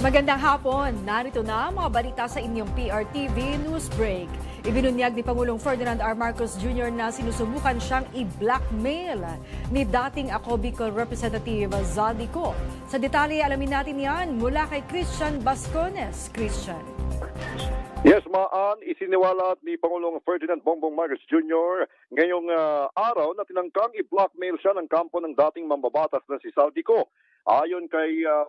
Magandang hapon. Narito na ang mga balita sa inyong PRTV News Break. Ibinunyag ni Pangulong Ferdinand R. Marcos Jr. na sinusubukan siyang i-blackmail ni dating ako Bicol Representative Zaldico. Sa detalye, alamin natin yan mula kay Christian Bascones. Christian. Yes, Maan, isiniwalat ni Pangulong Ferdinand Bongbong Marcos Jr. ngayong ah, araw na tinangkang i-blackmail siya ng kampo ng dating mambabatas na si Saldico. Ayon kay ah,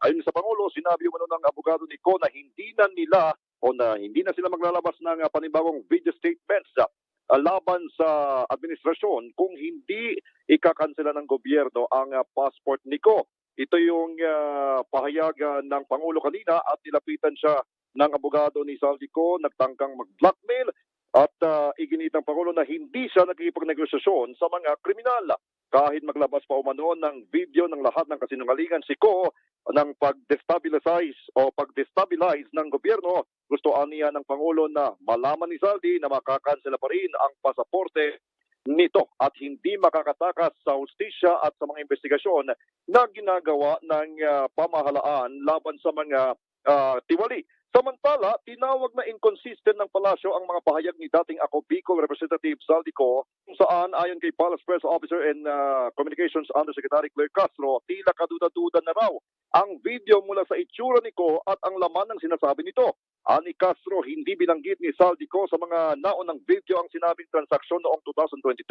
ayon sa Pangulo, sinabi umano ng abogado ni Ko na hindi na nila o na hindi na sila maglalabas ng ah, panibagong video statements ah, laban sa administrasyon kung hindi ikakansela ng gobyerno ang ah, passport ni Ko. Ito yung ah, pahayag ah, ng Pangulo kanina at nilapitan siya ng abogado ni Saldico, nagtangkang mag-blackmail at uh, iginit ng Pangulo na hindi siya nagkikipagnegosasyon sa mga kriminal. Kahit maglabas pa umano ng video ng lahat ng kasinungalingan si Ko ng pag-destabilize o pag-destabilize ng gobyerno, gusto aniya ng Pangulo na malaman ni Saldi na makakansela pa rin ang pasaporte nito at hindi makakatakas sa hustisya at sa mga investigasyon na ginagawa ng uh, pamahalaan laban sa mga uh, tiwali. Samantala, tinawag na inconsistent ng palasyo ang mga pahayag ni dating ako Bicol Representative Saldico kung saan ayon kay Palace Press Officer and uh, Communications Undersecretary Claire Castro, tila kaduda-duda na raw ang video mula sa itsura ni Ko at ang laman ng sinasabi nito. Ani Castro, hindi binanggit ni Saldico sa mga naunang video ang sinabing transaksyon noong 2022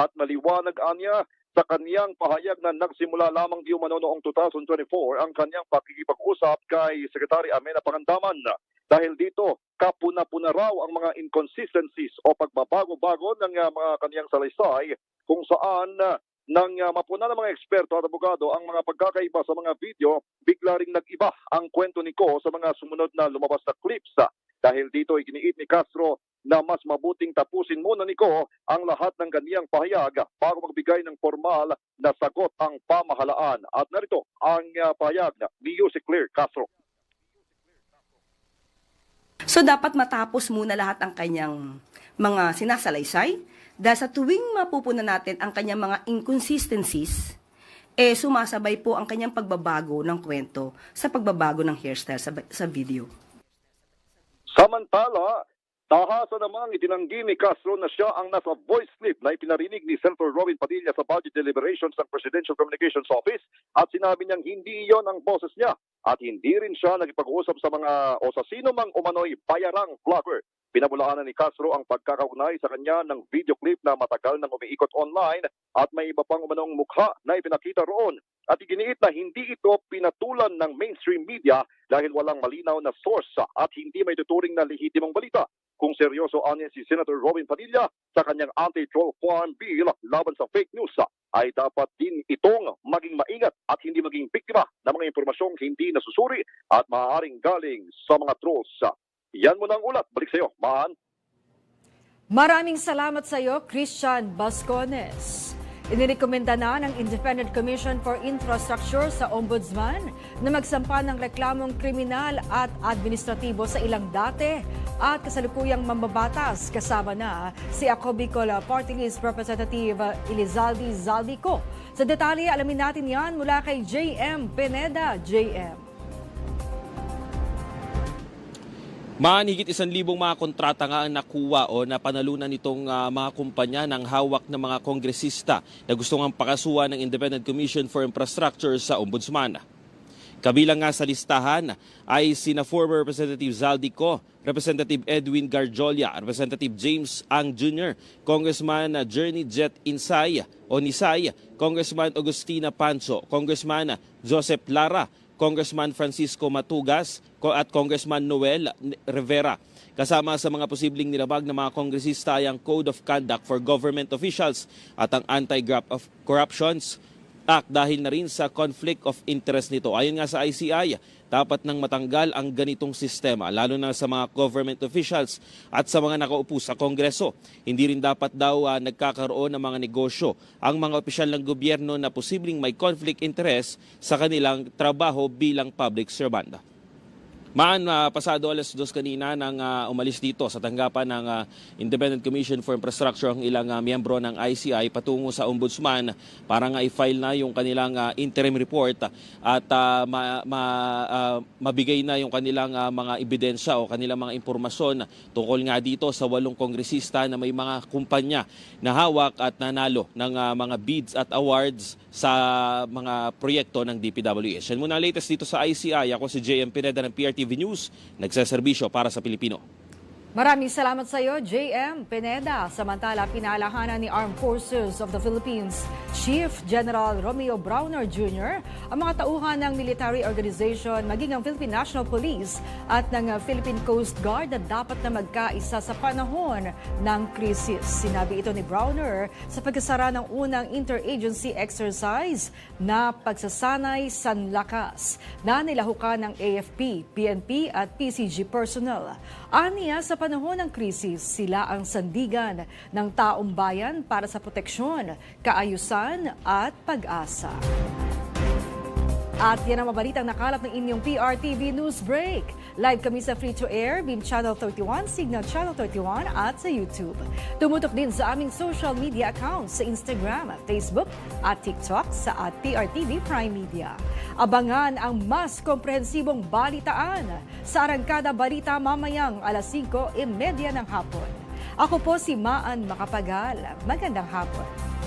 at maliwanag anya sa kaniyang pahayag na nagsimula lamang di noong 2024 ang kaniyang pakikipag-usap kay Secretary Amena Pangandaman. Dahil dito, kapuna-puna raw ang mga inconsistencies o pagbabago-bago ng uh, mga kaniyang salaysay kung saan uh, nang uh, mapuna ng mga eksperto at abogado ang mga pagkakaiba sa mga video, bigla ring nag-iba ang kwento ni Ko sa mga sumunod na lumabas na clips. Dahil dito, iginiit ni Castro na mas mabuting tapusin muna ni Ko ang lahat ng ganiyang pahayag bago magbigay ng formal na sagot ang pamahalaan. At narito ang uh, pahayag ni Yusek Claire Castro. So dapat matapos muna lahat ang kanyang mga sinasalaysay dahil sa tuwing mapupunan natin ang kanyang mga inconsistencies, eh sumasabay po ang kanyang pagbabago ng kwento sa pagbabago ng hairstyle sa, sa video. Samantala, tahasa namang itinanggi ni Castro na siya ang nasa voice clip na ipinarinig ni Senator Robin Padilla sa budget deliberations ng Presidential Communications Office at sinabi niyang hindi iyon ang boses niya at hindi rin siya nagipag-usap sa mga o sa sino mang umano'y bayarang vlogger. Pinabulaanan ni Castro ang pagkakaunay sa kanya ng video clip na matagal nang umiikot online at may iba pang umanong mukha na ipinakita roon. At iginiit na hindi ito pinatulan ng mainstream media dahil walang malinaw na source at hindi may tuturing na lehitimong balita. Seryoso anya si Senator Robin Padilla sa kanyang anti-troll farm bill laban sa fake news, ay dapat din itong maging maingat at hindi maging biktima ng mga impormasyong hindi nasusuri at maaaring galing sa mga trolls. Yan muna ang ulat. Balik sa iyo, Maan. Maraming salamat sa iyo, Christian Bascones. Inirekomenda na ng Independent Commission for Infrastructure sa Ombudsman na magsampa ng reklamong kriminal at administratibo sa ilang dati at kasalukuyang mambabatas kasama na si Ako Bicol Party List Representative Elizalde Zaldico. Sa detalye, alamin natin yan mula kay JM Pineda. JM. Man, higit isang libong mga kontrata nga ang nakuha o napanalunan nitong ah, mga kumpanya ng hawak ng mga kongresista na gusto nga pakasuhan ng Independent Commission for Infrastructure sa Ombudsman. Kabilang nga sa listahan ay sina former Representative Zaldico, Representative Edwin Garjolia, Representative James Ang Jr., Congressman Journey Jet Insay o Nisay, Congressman Agustina Pancho, Congressman Joseph Lara, Congressman Francisco Matugas at Congressman Noel Rivera. Kasama sa mga posibleng nilabag ng mga kongresista ay ang Code of Conduct for Government Officials at ang Anti-Corruptions Act dahil na rin sa conflict of interest nito. Ayon nga sa ICI, dapat nang matanggal ang ganitong sistema, lalo na sa mga government officials at sa mga nakaupo sa Kongreso. Hindi rin dapat daw uh, nagkakaroon ng mga negosyo ang mga opisyal ng gobyerno na posibleng may conflict interest sa kanilang trabaho bilang public servant. Maan, ah, pasado alas dos kanina nang ah, umalis dito sa tanggapan ng ah, Independent Commission for Infrastructure ang ilang ah, miyembro ng ICI patungo sa Ombudsman para nga i-file na yung kanilang ah, interim report at ah, ma- ma- ah, mabigay na yung kanilang ah, mga ebidensya o kanilang mga impormasyon tungkol nga dito sa walong kongresista na may mga kumpanya na hawak at nanalo ng ah, mga bids at awards sa mga proyekto ng DPWH. Yan muna latest dito sa ICI. Ako si JM Pineda ng PRTV News, nagsaserbisyo para sa Pilipino. Maraming salamat sa iyo, JM Pineda. Samantala, pinalahanan ni Armed Forces of the Philippines Chief General Romeo Browner Jr. ang mga tauhan ng military organization maging ang Philippine National Police at ng uh, Philippine Coast Guard na dapat na magkaisa sa panahon ng krisis. Sinabi ito ni Browner sa pagkasara ng unang interagency exercise na pagsasanay sanlakas na nilahukan ng AFP, PNP at PCG personnel. Aniya panahon ng krisis, sila ang sandigan ng taong bayan para sa proteksyon, kaayusan at pag-asa. At yan ang mabalitang nakalap ng inyong PRTV News Break. Live kami sa Free to Air, Beam Channel 31, Signal Channel 31 at sa YouTube. Tumutok din sa aming social media accounts sa Instagram, Facebook at TikTok sa at PRTV Prime Media. Abangan ang mas komprehensibong balitaan sa Arangkada Balita mamayang alas 5.30 ng hapon. Ako po si Maan Makapagal. Magandang hapon.